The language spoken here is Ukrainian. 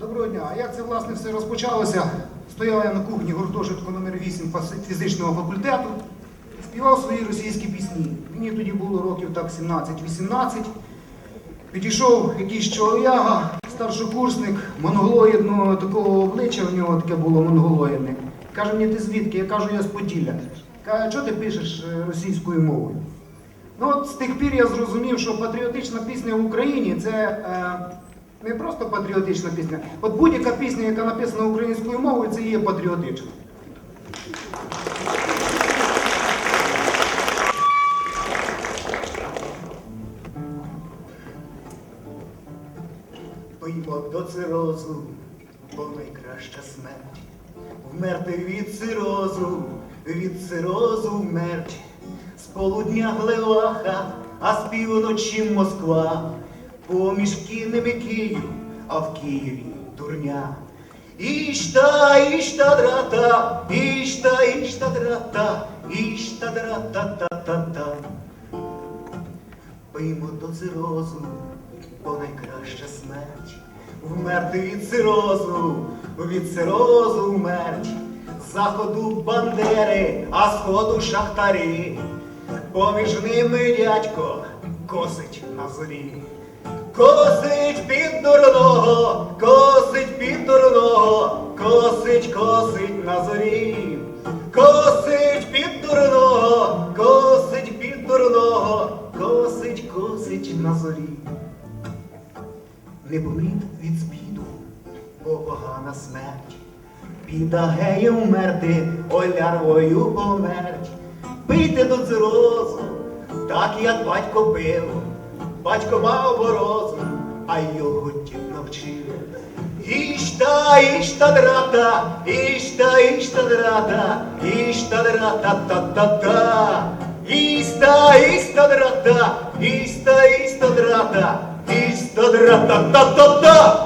Доброго дня. А як це власне все розпочалося? Стояв я на кухні гуртожитку номер 8 фізичного факультету, співав свої російські пісні. Мені тоді було років так 17-18. Підійшов якийсь чолов'яга, старшокурсник, монголоїдного такого обличчя в нього таке було монголоїдне. Каже мені, ти звідки? Я кажу, я з Поділля. Каже, що ти пишеш е, російською мовою? Ну от з тих пір я зрозумів, що патріотична пісня в Україні це е, не просто патріотична пісня. От будь-яка пісня, яка написана українською мовою, це є патріотична. Пиймо до цирозу, бо найкраща смерть. Вмерти від цирозу, від цирозу вмерть. З полудня Глеваха, а з півночі Москва. Поміж і Київ, а в Києві дурня. Ішта, ішта драта, ішта, ішта драта, ішта драта та та та Пиймо до цирозу, бо найкраща смерть. Вмерти від цирозу, від цирозу вмерть. Заходу бандери, а сходу шахтарі. Поміж ними дядько косить на зорі. Косить під дурного, косить під дурного, косить, косить на зорі. Косить під дурного, косить під дурного, косить, косить на зорі. Не помріть від спіду, бо погана смерть. Піда гею вмерти, ой лярвою померть. Пийте до цирозу, так як батько пив. Батько мав борозу, а його дід навчив. Ішта, ішта драта, ішта, ішта драта, ішта драта та та та. Іста, іста драта, іста, іста драта, іста драта та та та.